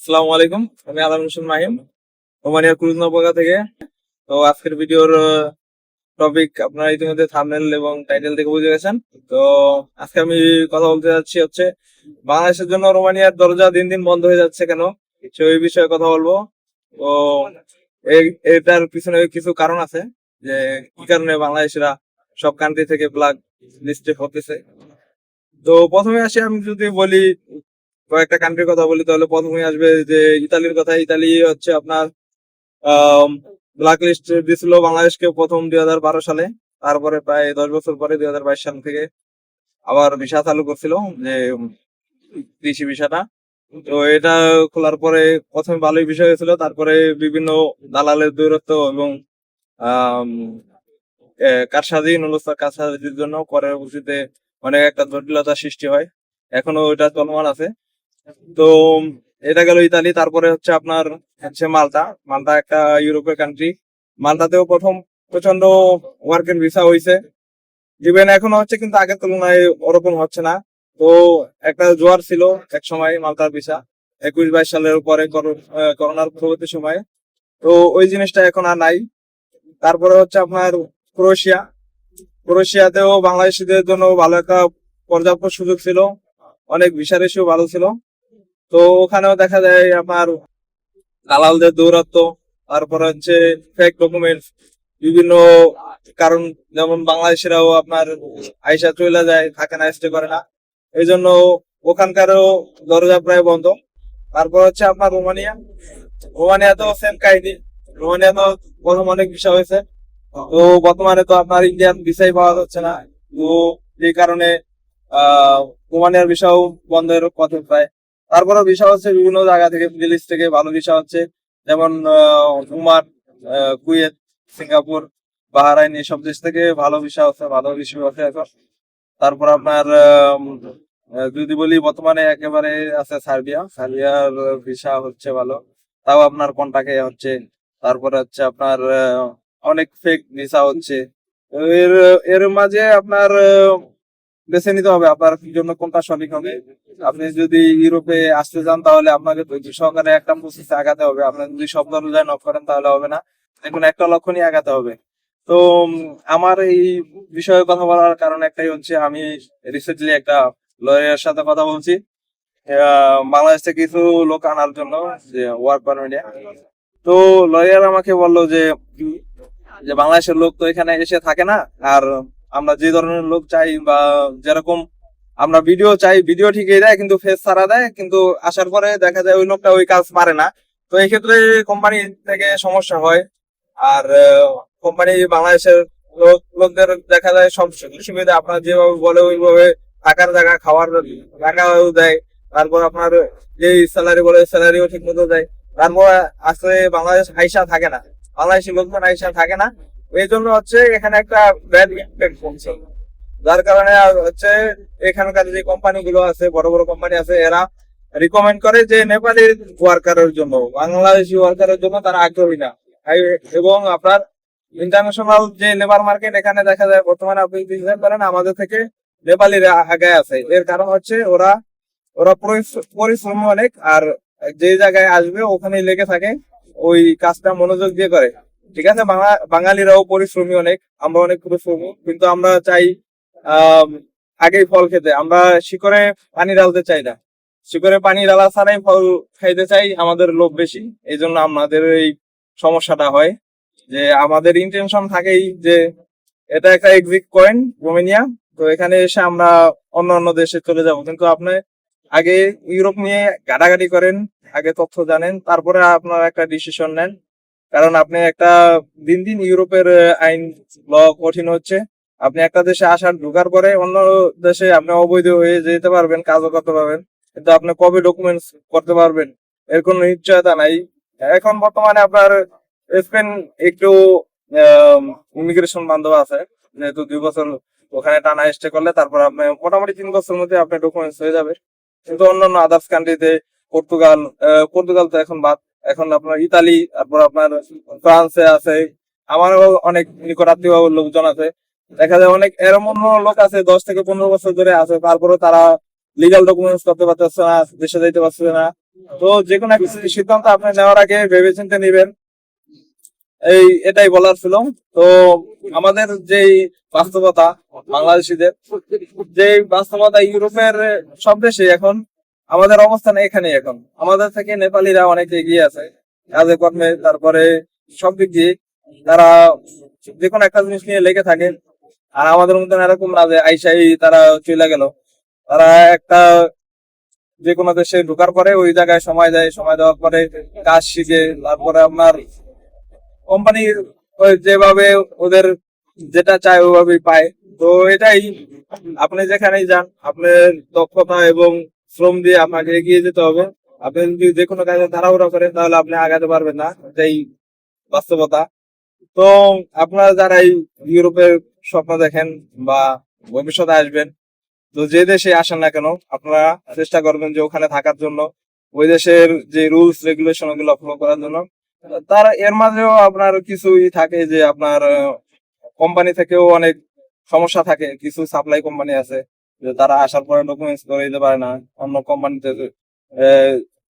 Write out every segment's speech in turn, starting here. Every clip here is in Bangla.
আসসালামু আলাইকুম। আমি আলম হোসেন মাহিম, ওমানিয়া ক্রুজ নবগা থেকে। তো আজকের ভিডিওর টপিক আপনারা ইতিমধ্যে থামনেল এবং টাইটেল থেকে বুঝে গেছেন। তো আজকে আমি কথা বলতে যাচ্ছি হচ্ছে, বাংলাদেশের জন্য রোমানিয়ার দরজা দিন দিন বন্ধ হয়ে যাচ্ছে কেন? সেই বিষয়ে কথা বলব। তো এটার পিছনে কিছু কারণ আছে, যে কি কারণে বাংলাদেশিরা সব কান্ট্রি থেকে ব্লাক লিস্টে হতেছে তো প্রথমে আসি, আমি যদি বলি কয়েকটা কান্ট্রির কথা বলি, তাহলে প্রথমে আসবে যে ইতালির কথা। ইতালি হচ্ছে আপনার ব্ল্যাক লিস্ট দিছিল বাংলাদেশকে প্রথম দুই হাজার বারো সালে। তারপরে প্রায় দশ বছর পরে দুই হাজার বাইশ সাল থেকে আবার ভিসা চালু করছিল যে কৃষি ভিসাটা। তো এটা খোলার পরে প্রথমে ভালোই বিষয় হয়েছিল। তারপরে বিভিন্ন দালালের দূরত্ব এবং কারসাজি নুলস্তা কারসাজির জন্য পরবর্তীতে অনেক একটা জটিলতা সৃষ্টি হয়। এখনও ওইটা চলমান আছে। তো এটা গেল ইতালি, তারপরে হচ্ছে আপনার হচ্ছে মালটা মালটা একটা ইউরোপের কান্ট্রি মালটাতেও প্রথম প্রচণ্ড ওয়ার্কের ভিসা হয়েছে ইভেন এখনও হচ্ছে কিন্তু আগের তুলনায় ওরকম হচ্ছে না। তো একটা জোয়ার ছিল এক সময় মালটার ভিসা একুশ বাইশ সালের পরে করো- করোনার পরবর্তী সময়ে। তো ওই জিনিসটা এখন আর নাই। তারপরে হচ্ছে আপনার ক্রোয়েশিয়া। ক্রোয়েশিয়াতেও বাংলাদেশিদের জন্য ভালো একটা পর্যাপ্ত সুযোগ ছিল। অনেক ভিসা রেশিও ভালো ছিল। তো ওখানেও দেখা যায় আমার দালালদের দৌরাত্ম তারপরে হচ্ছে ফেক ডকুমেন্টস বিভিন্ন কারণ, যেমন বাংলাদেশিরাও আপনার আইসা চলে যায়, থাকে না স্টে করে না। এই জন্য ওখানকারও দরজা প্রায় বন্ধ। তারপর হচ্ছে আপনার রোমানিয়া। রোমানিয়াতেও সেম কাহিনী। রোমানিয়াতেও প্রথম অনেক বিষয় হয়েছে। তো বর্তমানে তো আপনার ইন্ডিয়ান ভিসাই পাওয়া যাচ্ছে না। তো এই কারণে, আহ, রোমানিয়ার ভিসাও বন্ধের পথে প্রায়। তারপরে ভিসা হচ্ছে বিভিন্ন জায়গা থেকে মিডল ইস্ট থেকে ভালো ভিসা হচ্ছে যেমন আহ, কুয়েত সিঙ্গাপুর বাহারাইন এসব দেশ থেকে ভালো ভিসা হচ্ছে ভালো ভিসা হচ্ছে এখন। তারপর আপনার যদি বলি বর্তমানে একেবারে আছে সার্বিয়া। সার্বিয়ার ভিসা হচ্ছে ভালো তাও আপনার কন্টাকে হচ্ছে। তারপরে হচ্ছে আপনার অনেক ফেক ভিসা হচ্ছে। এর এর মাঝে আপনার বেছে নিতে হবে, আপনার জন্য কোনটা সঠিক হবে? আপনি যদি ইউরোপে আসতে চান, তাহলে আপনাকে ধৈর্য সহকারে একটা প্রসেসে আগাতে হবে। আপনার যদি সব দরজায় নক করেন, তাহলে হবে না। এখন একটা লক্ষ্য নিয়ে আগাতে হবে। তো আমার এই বিষয়ে কথা বলার কারণ একটাই হচ্ছে, আমি রিসেন্টলি একটা লয়ারের সাথে কথা বলছি। বাংলাদেশ থেকে কিছু লোক আনার জন্য, যে ওয়ার্ক পারমিটে তো লয়ার আমাকে বলল যে যে বাংলাদেশের লোক তো এখানে এসে থাকে না, আর আমরা যে ধরনের লোক চাই বা যেরকম আমরা ভিডিও চাই, ভিডিও ঠিকই দেয় কিন্তু ফেস ছাড়া দেয়, কিন্তু আসার পরে দেখা যায় ওই লোকটা ওই কাজ পারে না। তো এই ক্ষেত্রে কোম্পানি থেকে সমস্যা হয়। আর কোম্পানি বাংলাদেশের লোক, লোকদের দেখা যায় সব সুবিধা আপনার যেভাবে বলে ওইভাবে থাকার জায়গা খাওয়ার টাকাও দেয়। তারপর আপনার যে স্যালারি বলে স্যালারিও ঠিক মতো দেয়। তারপর আসলে বাংলাদেশ আইসা থাকে না। বাংলাদেশি লোকজন আইসা থাকে না। এই জন্য হচ্ছে এখানে একটা ব্যাড ইম্প্যাক্ট পড়ছে। যার কারণে হচ্ছে এখানকার যে কোম্পানি গুলো আছে, বড় বড় কোম্পানি আছে, এরা রিকমেন্ড করে যে নেপালি ওয়ার্কারের জন্য বাংলাদেশি ওয়ার্কারের জন্য তারা আগ্রহী না। এবং আপনার ইন্টারন্যাশনাল যে লেবার মার্কেট এখানে দেখা যায় বর্তমানে আপনি বিজনেস করেন, আমাদের থেকে নেপালিরা আগে আছে। এর কারণ হচ্ছে ওরা ওরা পরিশ্রম অনেক, আর যে জায়গায় আসবে ওখানে লেগে থাকে, ওই কাজটা মনোযোগ দিয়ে করে। ঠিক আছে? বাংলা, বাঙালিরাও পরিশ্রমী অনেক আমরা অনেক পরিশ্রমী। কিন্তু আমরা চাই আগেই ফল খেতে। আমরা শিকড়ে পানি ঢালতে চাই না। শিকড়ে পানি ঢালা ছাড়াই ফল খাইতে চাই, আমাদের লোভ বেশি। এই জন্য আমাদের এই সমস্যাটা হয় যে, আমাদের ইন্টেনশন থাকেই যে, এটা একটা এক্সিট পয়েন্ট রোমেনিয়া। তো এখানে এসে আমরা অন্য অন্য দেশে চলে যাব। কিন্তু আপনি আগে ইউরোপ নিয়ে ঘাটাঘাটি করেন, আগে তথ্য জানেন, তারপরে আপনার একটা ডিসিশন নেন। কারণ আপনি একটা দিন দিন ইউরোপের আইন ল কঠিন হচ্ছে। আপনি একটা দেশে আসার, ঢোকার পরে অন্য দেশে আপনি অবৈধ হয়ে যেতে পারবেন, কাজও করতে পারবেন। কিন্তু আপনি কবে ডকুমেন্টস করতে পারবেন? এর কোনো নিশ্চয়তা নাই। এখন বর্তমানে আপনার স্পেন একটু ইমিগ্রেশন বান্ধব আছে। যেহেতু দুই বছর ওখানে টানা স্টে করলে তারপর আপনি মোটামুটি তিন বছরের মধ্যে আপনার ডকুমেন্টস হয়ে যাবে। কিন্তু অন্যান্য আদার্স কান্ট্রিতে পর্তুগাল পর্তুগাল তো এখন বাদ। এখন আপনার ইতালি, তারপর আপনার ফ্রান্সে আছে, আমারও অনেক নিকটাত্মীয় লোকজন আছে। দেখা যায় অনেক এরকম লোক আছে, দশ থেকে পনেরো বছর ধরে আছে তারপরে তারা লিগাল ডকুমেন্টস করতে পারতেছে না, দেশে যাইতে পারছে না। তো যে কোনো একটা সিদ্ধান্ত আপনি নেওয়ার আগে ভেবে চিন্তে নেবেন। এই, এটাই বলার ছিল। তো আমাদের যেই বাস্তবতা বাংলাদেশিদের যে বাস্তবতা ইউরোপের সব দেশে এখন আমাদের অবস্থান এখানে এখন। আমাদের থেকে নেপালিরা অনেক এগিয়ে আছে। কাজে কর্মে, তারপরে সব দিক দিয়ে তারা যে কোনো একটা জিনিস নিয়ে লেগে থাকে। আর আমাদের মতন এরকম না যে আইসাই তারা চলে গেল। তারা একটা যে কোনো দেশে ঢোকার পরে ওই জায়গায় সময় দেয়, সময় দেওয়ার পরে কাজ শিখে, তারপরে আপনার কোম্পানির যেভাবে ওদের যেটা চায় ওইভাবেই পায়। তো এটাই। আপনি যেখানেই যান, আপনার দক্ষতা এবং শ্রম দিয়ে আপনাকে এগিয়ে যেতে হবে। আপনি যদি যে কোনো কাজে তাড়াহুড়া করেন, তাহলে আপনি আগাতে পারবেন না। এটাই বাস্তবতা। তো আপনারা যারা এই ইউরোপের স্বপ্ন দেখেন বা ভবিষ্যতে আসবেন, তো যে দেশে আসেন না কেন, আপনারা চেষ্টা করবেন যে ওখানে থাকার জন্য, ওই দেশের যে রুলস রেগুলেশন ওগুলো ফলো করার জন্য। তার এর মাঝেও আপনার কিছুই থাকে যে আপনার কোম্পানি থেকেও অনেক সমস্যা থাকে, কিছু সাপ্লাই কোম্পানি আছে। তারা আসার পরে ডকুমেন্টস করে দিতে পারে না অন্য কোম্পানিতে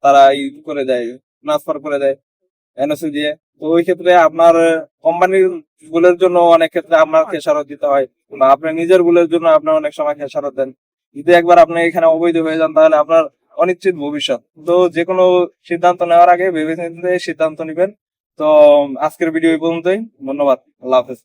তারা ই করে দেয় ট্রান্সফার করে দেয় এনওসি দিয়ে। তো ওই ক্ষেত্রে আপনার কোম্পানির ভুলের জন্য অনেক ক্ষেত্রে আপনার খেসারত দিতে হয়। বা আপনার নিজের ভুলের জন্য আপনার অনেক সময় খেসারত দেন। যদি একবার আপনি এখানে অবৈধ হয়ে যান তাহলে আপনার অনিশ্চিত ভবিষ্যৎ। তো যে কোনো সিদ্ধান্ত নেওয়ার আগে ভেবে সিদ্ধান্ত নেবেন। তো আজকের ভিডিও এই পর্যন্তই। ধন্যবাদ। আল্লাহ হাফেজ।